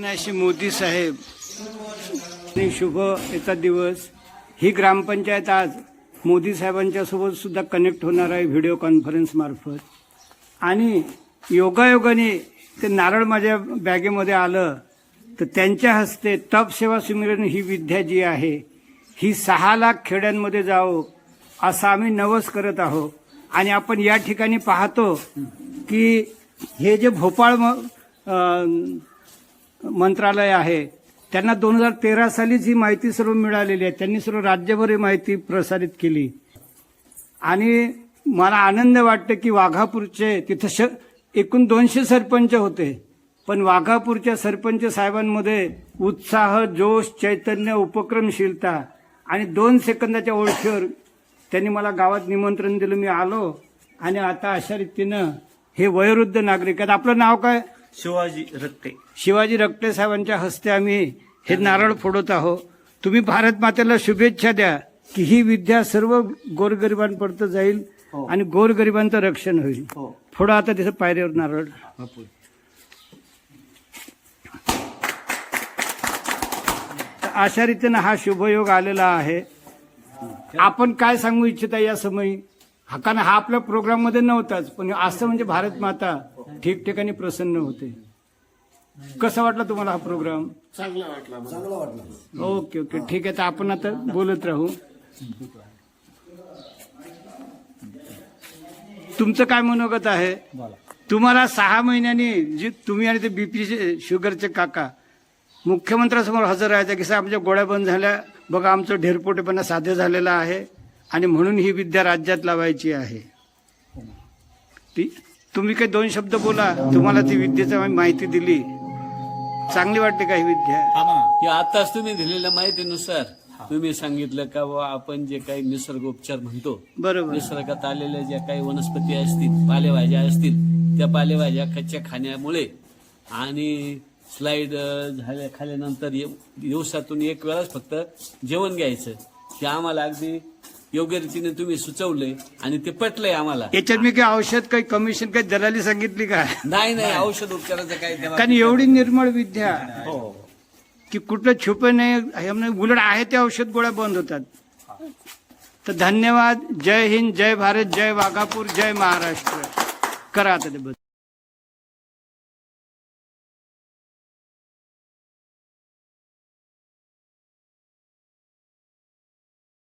नाशी मोदी साहेब आणि शुभ येतात दिवस. ही ग्रामपंचायत आज मोदी साहेबांच्या सोबत सुद्धा कनेक्ट होणार आहे व्हिडिओ कॉन्फरन्स मार्फत. आणि योगायोगाने ते नारळ माझ्या बॅगेमध्ये आलं तर त्यांच्या हस्ते तप सेवा सुमिरन ही विद्या जी आहे ही सहा लाख खेड्यांमध्ये जावो असं आम्ही नवस करत आहोत. आणि आपण या ठिकाणी पाहतो की हे जे भोपाळ म- मंत्रालय आहे. त्यांना दोन हजार तेरा सालीच ही माहिती सर्व मिळालेली आहे त्यांनी सर्व राज्यभर ही माहिती प्रसारित केली. आणि मला आनंद वाटतं की वाघापूरचे तिथं श एकूण दोनशे सरपंच होते. पण वाघापूरच्या सरपंच साहेबांमध्ये उत्साह जोश चैतन्य उपक्रमशीलता आणि दोन सेकंदाच्या ओळखीवर त्यांनी मला गावात निमंत्रण दिलं. मी आलो आणि आता अशा रीतीनं हे वयोवृद्ध नागरिक आहेत. आपलं नाव काय? शिवाजी रक्ते. शिवाजी रक्ते साहेबांच्या हस्ते आम्ही हे नारळ फोडत आहोत. तुम्ही भारत मातेला शुभेच्छा द्या की ही विद्या सर्व गोरगरिबांपर्यंत जाईल हो. आणि गोरगरिबांचं रक्षण होईल. हो. फोडा आता तिथं पायरीवर नारळ. तर अशा रीतीनं हा शुभयोग आलेला आहे. आपण काय सांगू इच्छिता या समयी? हा कारण हा आपल्या प्रोग्राममध्ये नव्हताच पण असं म्हणजे भारत माता ठिकठिकाणी प्रसन्न होते. कसा वाटला तुम्हाला हा प्रोग्राम चांगला वाटला ओके ओके. ठीक आहे तर आपण आता बोलत राहू. तुमचं काय मनोगत आहे? तुम्हाला सहा महिन्यांनी जी तुम्ही आणि ते बीपी शुगरचे काका मुख्यमंत्र्यासमोर हजर राहायचं की साहेब आमच्या गोळ्या बंद झाल्या. बघा आमचं ढेरपोटेपणा साध्य झालेला आहे आणि म्हणून ही विद्या राज्यात लावायची आहे. ती तुम्ही काही दोन शब्द बोला. तुम्हाला ती विद्येची माहिती दिली. चांगली वाटते का ही विद्या? की आताच तुम्ही दिलेल्या माहितीनुसार तुम्ही सांगितलं का बुवा आपण जे काही निसर्गोपचार म्हणतो बरोबर. निसर्गात आलेल्या ज्या काही वनस्पती असतील पालेभाज्या असतील त्या पालेभाज्या कच्च्या खाण्यामुळे आणि स्लाईड झाल्या खाल्यानंतर ये- दिवसातून एक वेळाच फक्त जेवण घ्यायचं. ते आम्हाला अगदी योग्य रीतीने तुम्ही सुचवलंय आणि ते पटलंय आम्हाला. याच्यात मी काही औषध काही कमिशन काही दलाली सांगितली का? नाही नाही औषध उपचाराचं काही त्या कारण एवढी निर्मळ विद्या. हो. की कुठलं छुपे नाही उलट आहे ते औषध गोळ्या बंद होतात. तर धन्यवाद. जय हिंद जय भारत जय वाघापूर जय महाराष्ट्र. करा आता ते